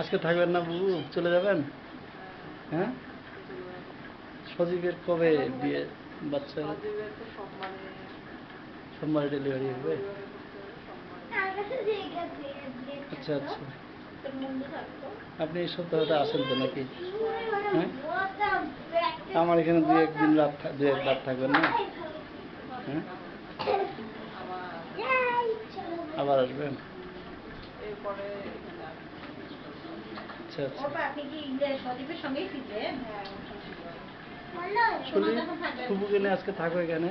আজকে থাকবেন না বাবু? চলে যাবেন? হ্যাঁ? সজীবের কবে বিয়ে? বাচ্চা? সোমবারে ডেলিভারি হবে। আচ্ছা আচ্ছা। আপনি এই সপ্তাহটা আসেন তো নাকি? হ্যাঁ? আমার এখানে দু একদিন রাত দু এক রাত থাকবেন না? হ্যাঁ? আবার আসবেন। আচ্ছা আচ্ছা। ওটা আপনি কি সঙ্গেই ফিরবেন হ্যাঁ শুভকে নিয়ে আজকে থাকো এখানে?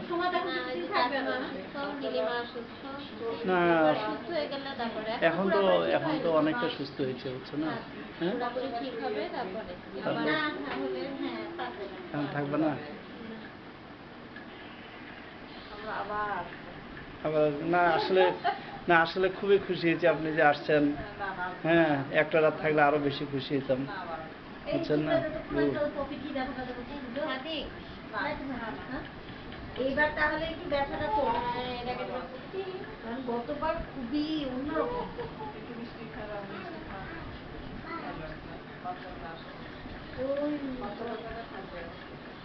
না। না। সুস্থ হয়ে গেলে তারপরে এখন তো এখন তো অনেকটা সুস্থ হয়েছে বুঝছ না? হ্যাঁ হ্যাঁ? তারপরে এখন থাকবে না? আবার না আসলে না, আসলে খুবই খুশি হয়েছি আপনি যে আসছেন। না না হ্যাঁ একটা রাত থাকলে আরও বেশি খুশি হতাম। না বুঝছেন না সাদিক হ্যাঁ? এইবার তাহলে একটু ব্যথাটা কারণ গতবার খুবই অন্যরকম। ওই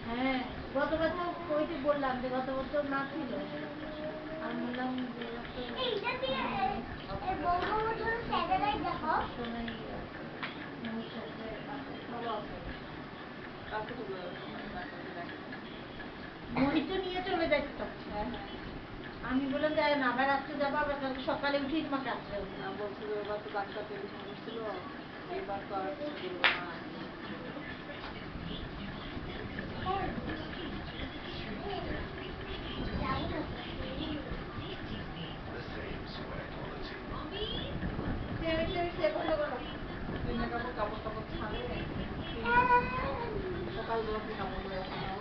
হ্যাঁ গতবার তো ওইটি বললাম যে গত বছর না ছিল। আমি বললাম মহিত নিয়ে চলে হ্যাঁ। আমি বললাম যে না আবার রাত্রে যাব আবার কালকে সকালে উঠেই তোমাকে না বলছিল এবার তো বাচ্চা টেলিফোন করছিল এবার তো আর Kalau 柔